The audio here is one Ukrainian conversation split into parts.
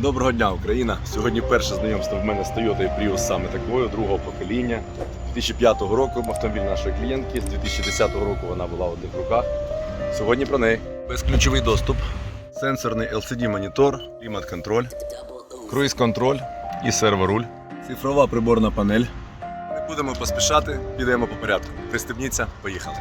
Доброго дня, Україна! Сьогодні перше знайомство в мене з Toyota Prius саме такою, другого покоління. 2005 року автомобіль нашої клієнтки, з 2010 року вона була в одних руках. Сьогодні про неї. Безключовий доступ, сенсорний LCD-монітор, клімат-контроль, круїз-контроль і серворуль. Цифрова приборна панель. Не будемо поспішати, підемо по порядку. Пристебніться, поїхали.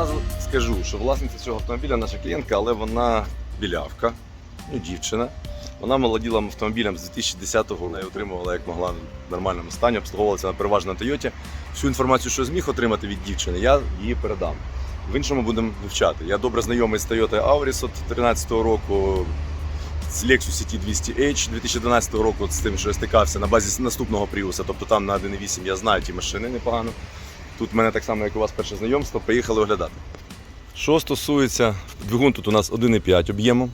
Одразу скажу, що власниця цього автомобіля наша клієнтка, але вона білявка, ну, дівчина. Вона володіла автомобілем з 2010-го, вона її отримувала як могла в нормальному стані, обслуговувалася вона переважно на Тойоті. Всю інформацію, що зміг отримати від дівчини, я її передам. В іншому будемо вивчати. Я добре знайомий з Toyota Auris от 2013 року, з Lexus CT 200H 2012 року, от з тим, що я стикався на базі наступного Prius, тобто там на 1.8 я знаю ті машини непогано. Тут в мене так само, як у вас перше знайомство, поїхали оглядати. Що стосується двигун, тут у нас 1,5 об'ємом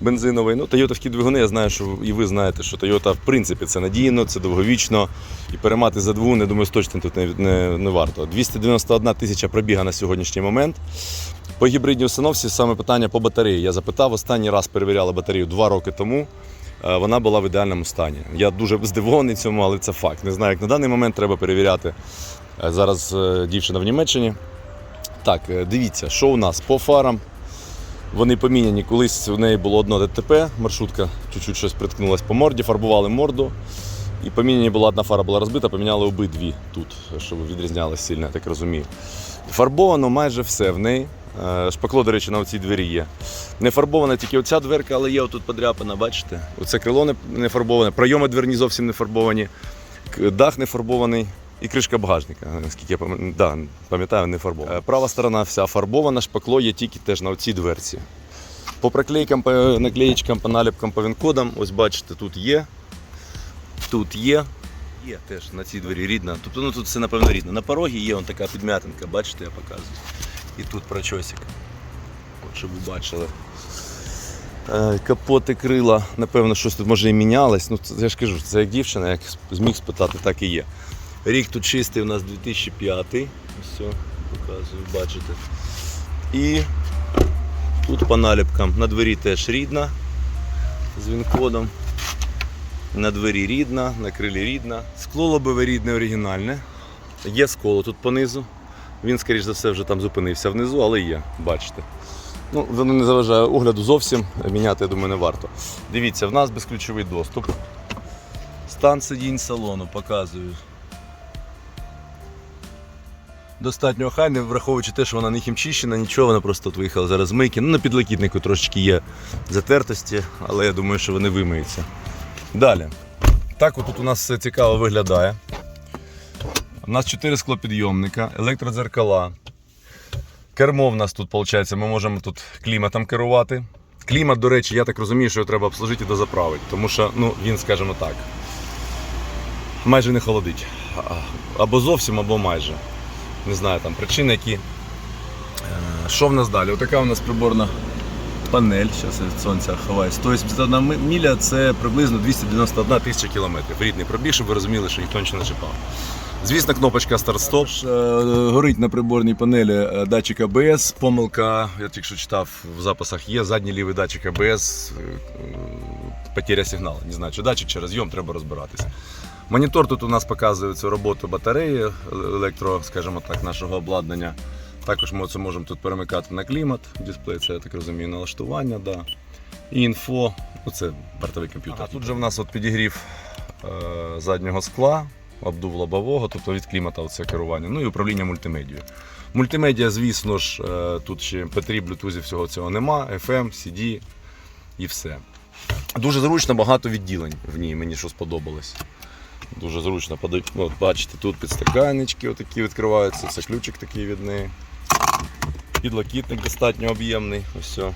бензиновий. Ну, Тойотовські двигуни, я знаю, що і ви знаєте, що Toyota в принципі це надійно, це довговічно. І переймати за двигун, я думаю, точно тут не, не, не варто. 291 тисяча пробіга на сьогоднішній момент. По гібридній установці саме питання по батареї. Я запитав, останній раз перевіряли батарею два роки тому. Е, Вона була в ідеальному стані. Я дуже здивований цьому, але це факт. Не знаю, як на даний момент треба перевіряти. Е, Зараз е, дівчина в Німеччині. Так, е, дивіться, що у нас по фарам. Вони поміняні. Колись у неї було одно ДТП, маршрутка чуть-чуть щось приткнулась по морді, фарбували морду. І поміняні була одна фара була розбита, поміняли обидві тут, щоб відрізнялися сильно, я так розумію. Фарбовано майже все в неї. Шпакло, до речі, на цій двері є. Не фарбована тільки оця дверка, але є отут подряпана, бачите? Оце крило не- не фарбоване, пройоми дверні зовсім не фарбовані, дах не фарбований. І кришка багажника, наскільки я пам'ятаю, да, пам'ятаю, не фарбована. Е, Права сторона вся фарбована, шпакло є тільки теж на цій дверці. По проклейкам, по наклеєчкам, по наліпкам, по вінкодам, ось бачите, тут є. Тут є. Є теж на цій двері рідна. Тобто ну, тут все напевно рідно. На порогі є он така підм'ятинка, бачите, я показую. І тут прочосик. От, щоб ви бачили. Е, Капоти крила, напевно, щось тут може і мінялось. Ну, це, я ж кажу, це як дівчина, як зміг спитати, так і є. Рік тут чистий у нас 2005. Ось все, показую, бачите. І тут по наліпкам. На двері теж рідна з вінкодом. На двері рідна, на крилі рідна. Скло лобове рідне оригінальне. Є сколо тут понизу. Він, скоріш за все, вже там зупинився внизу, але є, бачите. Ну, воно не заважає огляду зовсім. Міняти, я думаю, не варто. Дивіться, в нас безключовий доступ. Стан сидінь салону показую. Достатньо охайне, враховуючи те, що вона не хімчищена, нічого, вона просто от виїхала зараз з мийки. Ну, на підлокітнику трошечки є затертості, але я думаю, що вони вимиються. Далі. Так от тут у нас все цікаво виглядає. У нас 4 склопідйомника, електродзеркала. Кермо в нас тут, виходить, ми можемо тут кліматом керувати. Клімат, до речі, я так розумію, що його треба обслужити і дозаправити, тому що ну, він, скажімо так, майже не холодить. Або зовсім, або майже. Не знаю там причини, які. Е, Що в нас далі? Отака у нас приборна панель, зараз від сонця ховаюсь. 181 ми- міля це приблизно 291 тисяча кілометрів. Рідний пробіг, щоб ви розуміли, що ніхто нічого не чіпав. Звісно, кнопочка старт-стоп. Е, Горить на приборній панелі е, датчик АБС. Помилка, я тільки що читав в записах, є задній лівий датчик АБС, е, потеря сигналу. Не знаю, чи датчик, чи розйом, треба розбиратися. Монітор тут у нас показує цю роботу батареї, електро, скажімо так, нашого обладнання. Також ми це можемо тут перемикати на клімат, дисплей, це я так розумію, налаштування. Да. І інфо, ну це бортовий комп'ютер. А тут же в нас от підігрів е, заднього скла, обдув лобового, тобто від клімата оце керування, ну і управління мультимедією. Мультимедіа, звісно ж, е, тут ще MP3, Bluetooth, всього цього нема, FM, CD і все. Дуже зручно, багато відділень в ній, мені що сподобалось. Дуже зручно. Ну, От, бачите, тут підстаканнички отакі відкриваються, це ключик такий від неї. Підлокітник достатньо об'ємний. Ось. Ось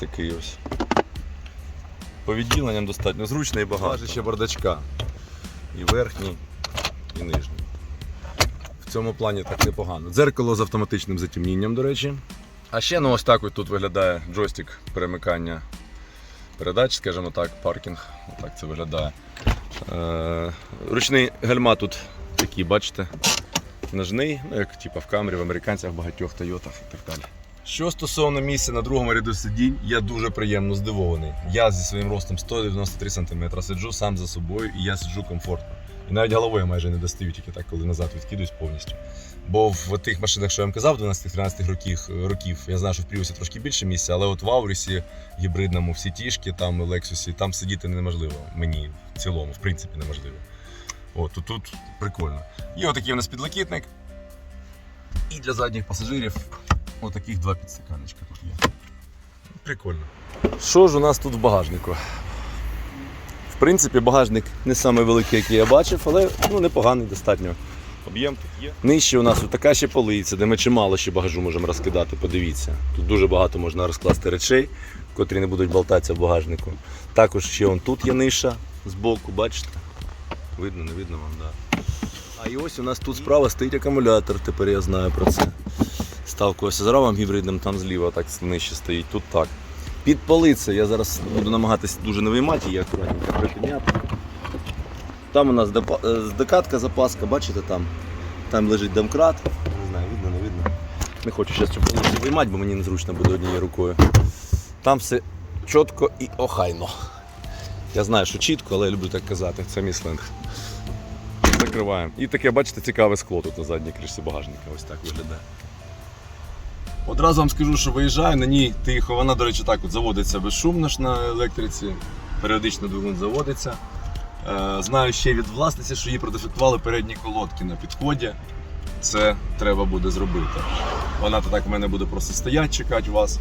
такий ось. По відділенням достатньо зручно і багато. ще бардачка. І верхній, і нижній. В цьому плані так непогано. Дзеркало з автоматичним затемнінням, до речі. А ще ну ось так от тут виглядає джойстик перемикання передач, скажімо так, паркінг. Отак це виглядає. Е, ручний гальма тут такий, бачите, ножний, ну як типу, в камері, в американцях, багатьох Тойотах і так далі. Що стосовно місця на другому ряду сидінь, я дуже приємно здивований. Я зі своїм ростом 193 см сиджу сам за собою і я сиджу комфортно. І навіть головою майже не достаю, тільки так, коли назад відкидуюсь повністю. Бо в тих машинах, що я вам казав, 12-13 років, років, я знаю, що в Пріусі трошки більше місця, але от в Аурісі гібридному, в Сітішки, там Лексусі, там сидіти неможливо. Мені в цілому, в принципі, неможливо. От тут, тут прикольно. Є отакий у нас підлокітник. І для задніх пасажирів отаких два підстаканечка тут є. Прикольно. Що ж у нас тут в багажнику? В принципі, багажник не самий великий, який я бачив, але ну, непоганий достатньо. Об'єм тут є. Нижче у нас така ще полиця, де ми чимало ще багажу можемо розкидати. Подивіться. Тут дуже багато можна розкласти речей, котрі не будуть болтатися в багажнику. Також ще он тут є ниша збоку, бачите? Видно, не видно вам, так. Да. А і ось у нас тут справа стоїть акумулятор, тепер я знаю про це. Ставкувався з равом гібридним, там зліва так нижче стоїть, тут так. Під полицею я зараз буду намагатися дуже не виймати її акуратненько припиняти. Там у нас депа- е, запаска, бачите там? Там лежить домкрат. Не знаю, видно, не видно. Не хочу зараз цю полицю виймати, бо мені незручно буде однією рукою. Там все чітко і охайно. Я знаю, що чітко, але я люблю так казати. Це мій сленг. Закриваємо. І таке, бачите, цікаве скло тут на задній кришці багажника. Ось так виглядає. Одразу вам скажу, що виїжджаю на ній тихо. Вона, до речі, так от заводиться безшумно ж на електриці. Періодично двигун заводиться. Е, Знаю ще від власниці, що їй продефектували передні колодки на підході. Це треба буде зробити. Вона то так в мене буде просто стояти, чекати вас.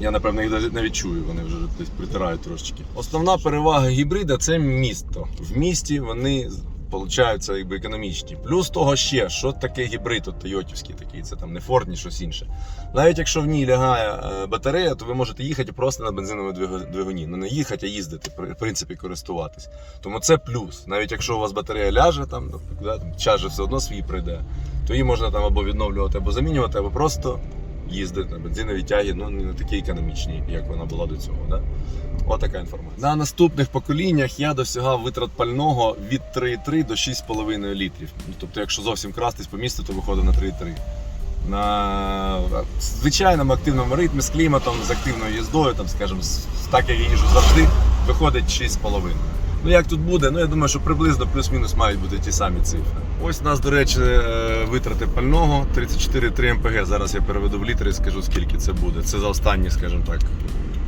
Я напевно їх навіть відчую, вони вже десь притирають трошечки. Основна перевага гібрида це місто. В місті вони получаються якби економічні. Плюс того ще, що таке гібрид от Тойотівський такий, це там не Ford, ні щось інше. Навіть якщо в ній лягає е, батарея, то ви можете їхати просто на бензиновому двигу- двигуні. Ну не їхати, а їздити, в принципі, користуватись. Тому це плюс. Навіть якщо у вас батарея ляже, там, да, там час же все одно свій прийде, то її можна там або відновлювати, або замінювати, або просто їздити на бензиновій тягі, ну не такі економічні, як вона була до цього. Да? Отака інформація. На наступних поколіннях я досягав витрат пального від 3,3 до 6,5 літрів. Ну, Тобто, якщо зовсім крастись по місту, то виходить на 3,3. На звичайному активному ритмі з кліматом, з активною їздою, там, скажімо, так як я їжджу завжди, виходить 6,5. Ну як тут буде? Ну я думаю, що приблизно плюс-мінус мають бути ті самі цифри. Ось у нас, до речі, е, витрати пального 34,3 МПГ. Зараз я переведу в літри і скажу, скільки це буде. Це за останній, скажімо так,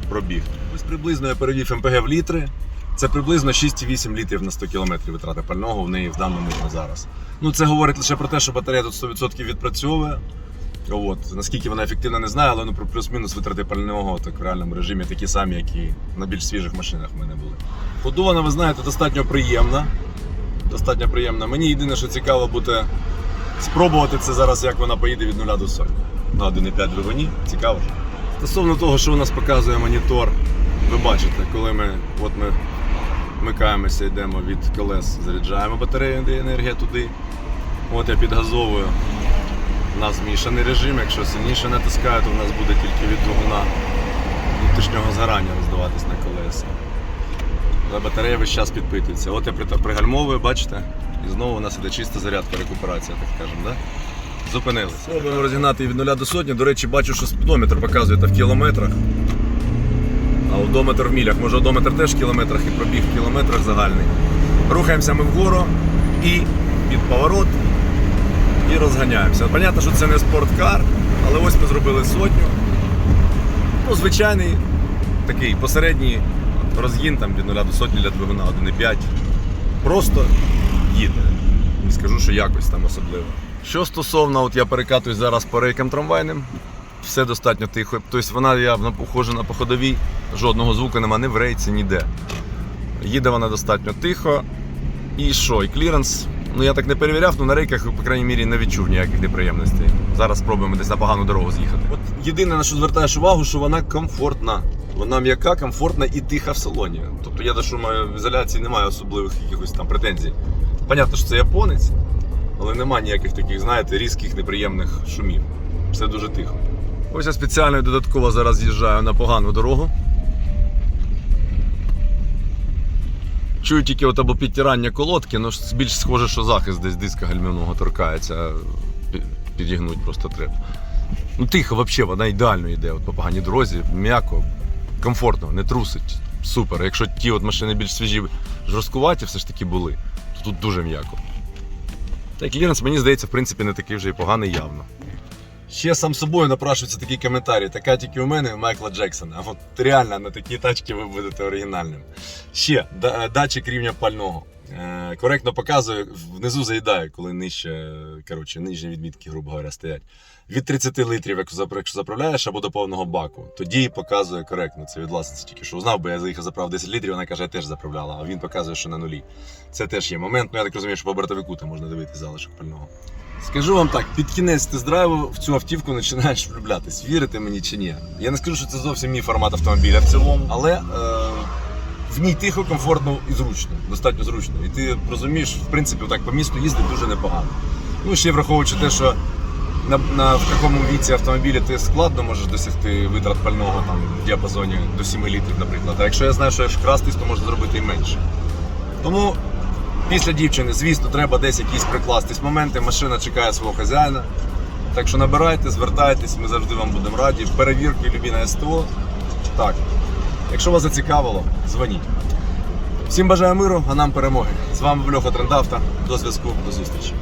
пробіг. Ось приблизно я перевів МПГ в літри. Це приблизно 6,8 літрів на 100 км витрати пального в неї в даному зараз. Ну це говорить лише про те, що батарея тут 100% відпрацьовує. От, наскільки вона ефективна, не знаю, але ну, про плюс-мінус витрати пального так, в реальному режимі такі самі, як і на більш свіжих машинах в мене були. Ходована, ви знаєте, достатньо приємна. Достатньо приємна. Мені єдине, що цікаво буде спробувати це зараз, як вона поїде від 0 до сотні. На 1,5 двигуні. Цікаво. Стосовно того, що у нас показує монітор, ви бачите, коли ми, от ми вмикаємося, йдемо від колес, заряджаємо батарею, енергія туди. От я підгазовую. У нас змішаний режим, якщо сильніше натискаю, то в нас буде тільки від двигуна внутрішнього згорання роздаватись на колеса. Але батарея весь час підпитується. От я пригальмовую, бачите? І знову у нас іде чиста зарядка, рекуперація, так скажемо. Да? Зупинилися. Спробуємо розігнати від 0 до сотні. До речі, бачу, що спідометр показує та в кілометрах. А одометр в мілях. Може одометр теж в кілометрах і пробіг в кілометрах загальний. Рухаємося ми вгору і під поворот і розганяємося. Понятно, що це не спорткар, але ось ми зробили сотню. Ну, звичайний такий посередній розгін там від 0 до сотні для двигуна 1,5. Просто їде. Не скажу, що якось там особливо. Що стосовно, от я перекатуюсь зараз по рейкам трамвайним, все достатньо тихо. Тобто вона явно похожа на походовій, жодного звуку нема ні в рейці, ніде. Їде вона достатньо тихо. І що? І кліренс. Ну я так не перевіряв, але на рейках, по крайній мірі, не відчув ніяких неприємностей. Зараз спробуємо десь на погану дорогу з'їхати. От єдине, на що звертаєш увагу, що вона комфортна. Вона м'яка, комфортна і тиха в салоні. Тобто я до шумоізоляції не маю особливих якихось там претензій. Понятно, що це японець, але нема ніяких таких, знаєте, різких неприємних шумів. Все дуже тихо. Ось я спеціально і додатково зараз з'їжджаю на погану дорогу. Чую тільки от або підтирання колодки, але більш схоже, що захист десь диска гальмівного торкається. Підігнуть просто треба. Ну тихо, взагалі, вона ідеально йде от по поганій дорозі, м'яко, комфортно, не трусить. Супер. Якщо ті от машини більш свіжі, жорсткуваті все ж таки були, то тут дуже м'яко. Та й кліренс, мені здається, в принципі, не такий вже і поганий явно. Ще сам собою напрашується такий коментарі. Така тільки у мене Майкла Джексона. А от реально на такі тачки ви будете оригінальним. Ще датчик рівня пального. Е, коректно показує, внизу заїдає, коли нижче, коротше, нижні відмітки, грубо говоря, стоять. Від 30 литрів, як запра- якщо заправляєш, або до повного баку, тоді показує коректно. Це від власниці тільки що узнав, бо я заїхав заправ 10 літрів, вона каже, я теж заправляла, а він показує, що на нулі. Це теж є момент. Ну я так розумію, що по бортовику там можна дивитися залишок пального. Скажу вам так, під кінець тест-драйву в цю автівку починаєш влюблятись. Вірите мені чи ні? Я не скажу, що це зовсім мій формат автомобіля в цілому, але е, в ній тихо, комфортно і зручно, достатньо зручно. І ти розумієш, в принципі, так по місту їздить дуже непогано. Ну, ще враховуючи те, що на, на в такому віці автомобіля ти складно можеш досягти витрат пального там в діапазоні до 7 літрів, наприклад. А якщо я знаю, що якщо крастись, то можна зробити і менше. Тому після дівчини, звісно, треба десь якісь прикластись моменти. Машина чекає свого хазяїна. Так що набирайте, звертайтесь, ми завжди вам будемо раді. Перевірки любі на СТО. Так. Якщо вас зацікавило, дзвоніть. Всім бажаю миру, а нам перемоги. З вами Льоха Трендавта. До зв'язку, до зустрічі.